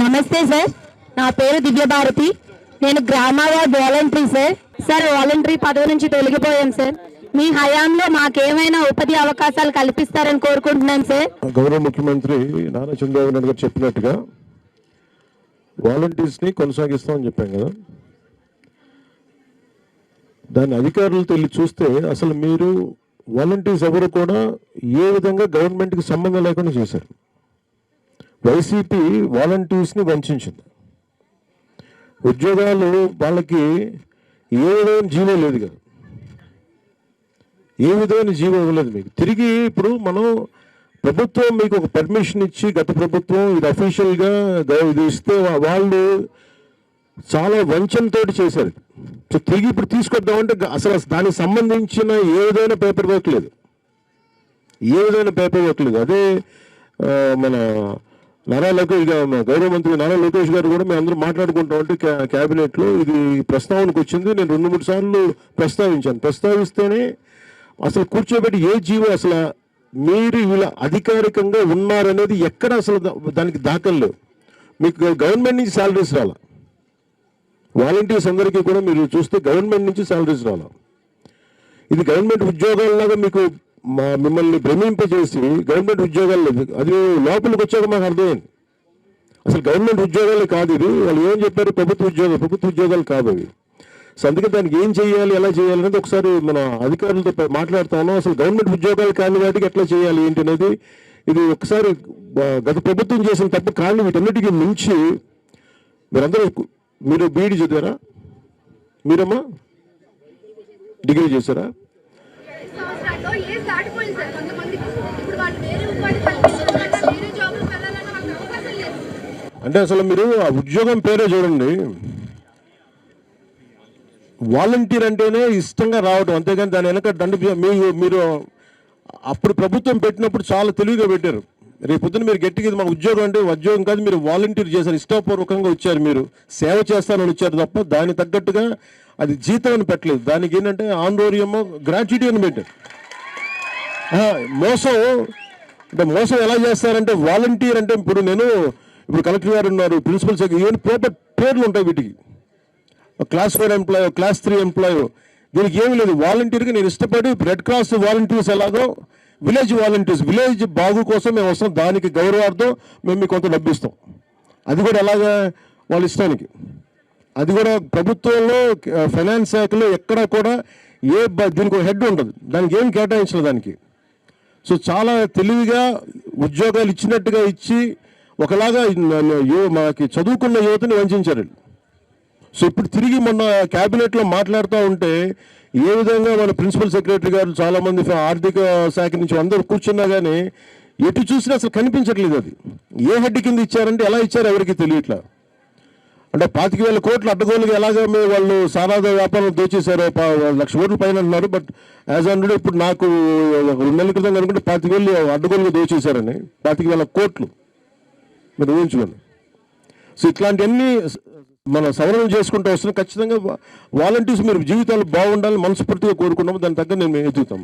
నమస్తే సార్ నా పేరు దివ్యభారతి నేను గ్రామాల వాలంటరీ సార్. సార్ వాలంటరీ పదవి నుంచి తొలగిపోయాం సార్. మీ హయాంలో మాకేమైనా ఉపాధి అవకాశాలు కల్పిస్తారని కోరుకుంటున్నాం సార్. గౌరవ ముఖ్యమంత్రి నారా చంద్రబాబు నాయుడు గారు చెప్పినట్టుగా వాలంటీర్స్ని కొనసాగిస్తామని చెప్పాం కదా. దాని అధికారులతో వెళ్ళి చూస్తే అసలు మీరు వాలంటీర్స్ ఎవరు కూడా ఏ విధంగా గవర్నమెంట్కి సంబంధం లేకుండా చేశారు. వైసీపీ వాలంటీర్స్ని వంచింది ఉద్యోగాలు వాళ్ళకి ఏ విధమైన జీవో లేదు కదా. ఏ విధమైన జీవో ఇవ్వలేదు మీకు. తిరిగి ఇప్పుడు మనం ప్రభుత్వం మీకు ఒక పర్మిషన్ ఇచ్చి గత ప్రభుత్వం ఇది అఫీషియల్గా ఇది ఇస్తే వాళ్ళు చాలా వంచనతోటి చేశారు. తిరిగి ఇప్పుడు తీసుకొద్దామంటే అంటే అసలు దానికి సంబంధించిన ఏ విధమైన పేపర్ వర్క్ లేదు. ఏ విధమైన పేపర్ వర్క్ లేదు. అదే మన నారా లోకేష్ గారు గౌరవ మంత్రి నారా లోకేష్ గారు కూడా మేము అందరూ మాట్లాడుకుంటాం అంటే క్యాబినెట్లో ఇది ప్రస్తావనకు వచ్చింది. నేను రెండు మూడు సార్లు ప్రస్తావించాను. ప్రస్తావిస్తేనే అసలు కూర్చోబెట్టి ఏ జీవో అసలు మీరు ఇలా అధికారికంగా ఉన్నారనేది ఎక్కడ అసలు దానికి దాఖలు మీకు గవర్నమెంట్ నుంచి శాలరీస్ రాలా. వాలంటీర్స్ అందరికీ కూడా మీరు చూస్తే గవర్నమెంట్ నుంచి శాలరీస్ రాలా ఇది గవర్నమెంట్ ఉద్యోగాల్లాగా మీకు మా మిమ్మల్ని భ్రమింపజేసి గవర్నమెంట్ ఉద్యోగాలు లేదు. అది లోపలికి వచ్చాక మాకు అర్థమైంది. అసలు గవర్నమెంట్ ఉద్యోగాలు కాదు ఇది. వాళ్ళు ఏం చెప్పారు? ప్రభుత్వ ఉద్యోగాలు ప్రభుత్వ ఉద్యోగాలు కాదు అవి. సో అందుకే దానికి ఏం చేయాలి ఎలా చేయాలి అనేది ఒకసారి మన అధికారులతో మాట్లాడుతాను. అసలు గవర్నమెంట్ ఉద్యోగాలు కాని వాటికి ఎట్లా చేయాలి ఏంటి అనేది ఇది ఒకసారి గత ప్రభుత్వం చేసిన తప్పు కానీ వీటన్నిటికీ మించి మీరందరూ మీరు బీఈడి చదివారా? మీరమ్మా? డిగ్రీ చేశారా? అంటే అసలు మీరు ఆ ఉద్యోగం పేరే చూడండి. వాలంటీర్ అంటేనే ఇష్టంగా రావడం అంతేగాని దాని వెనక దండ మీరు మీరు అప్పుడు ప్రభుత్వం పెట్టినప్పుడు చాలా తెలివిగా పెట్టారు. రేపు పొద్దున మీరు గట్టిగా ఇది మా ఉద్యోగం అంటే ఉద్యోగం కాదు మీరు వాలంటీర్ చేశారు ఇష్టపూర్వకంగా వచ్చారు మీరు. సేవ చేస్తానని వచ్చారు తప్ప దాని తగ్గట్టుగా అది జీతం అని పెట్టలేదు. దానికి ఏంటంటే ఆందోళనమో గ్రాట్యుటీ అని పెట్టారు. మోసం అంటే మోసం ఎలా చేస్తారంటే వాలంటీర్ అంటే ఇప్పుడు నేను ఇప్పుడు కలెక్టర్ గారు ఉన్నారు ప్రిన్సిపల్ సెక్రటరీ ఇవన్నీ పేపర్ పేర్లు ఉంటాయి వీటికి. క్లాస్ ఫోర్ ఎంప్లాయో క్లాస్ త్రీ ఎంప్లాయో దీనికి ఏమీ లేదు. వాలంటీర్గా నేను ఇష్టపడి రెడ్ క్రాస్ వాలంటీర్స్ ఎలాగో విలేజ్ వాలంటీర్స్ విలేజ్ బాగు కోసం మేము వస్తాం. దానికి గౌరవార్థం మేము మీకు కొంత లభిస్తాం అది కూడా ఎలాగా వాళ్ళ ఇష్టానికి. అది కూడా ప్రభుత్వంలో ఫైనాన్స్ శాఖలో ఎక్కడ కూడా ఏ దీనికి ఒక హెడ్ ఉండదు దానికి ఏం కేటాయించలేదు దానికి. సో చాలా తెలివిగా ఉద్యోగాలు ఇచ్చినట్టుగా ఇచ్చి ఒకలాగా న- మనకి చదువుకున్న యువతని వంచారు వీళ్ళు. సో ఇప్పుడు తిరిగి మొన్న క్యాబినెట్లో మాట్లాడుతూ ఉంటే ఏ విధంగా మన ప్రిన్సిపల్ సెక్రటరీ గారు చాలామంది ఆర్థిక శాఖ నుంచి అందరూ కూర్చున్నా కానీ ఎటు చూసినా అసలు కనిపించట్లేదు అది. ఏ హెడ్ కింద ఇచ్చారంటే ఎలా ఇచ్చారో ఎవరికి తెలియట్లా. అంటే పాతిక వేల కోట్లు అడ్డగోలుగా ఎలాగ వాళ్ళు సారాద వ్యాపారం దోచేశారో లక్ష కోట్ల పైన అన్నారు బట్ యాజ్ హండ్రెడ్ ఇప్పుడు నాకు రెండు నెలల క్రితం కనుకుంటే పాతిక వేలు అడ్డగోలుగా దోచేశారని పాతిక వేల కోట్లు మీరు ఊహించుకోండి. సో ఇట్లాంటివన్నీ మన సవరణ చేసుకుంటూ వస్తున్నాం ఖచ్చితంగా వాలంటీర్స్ మీరు జీవితాలు బాగుండాలని మనస్ఫూర్తిగా కోరుకున్నాము దాని తగ్గ నేను ఎదుగుతాం.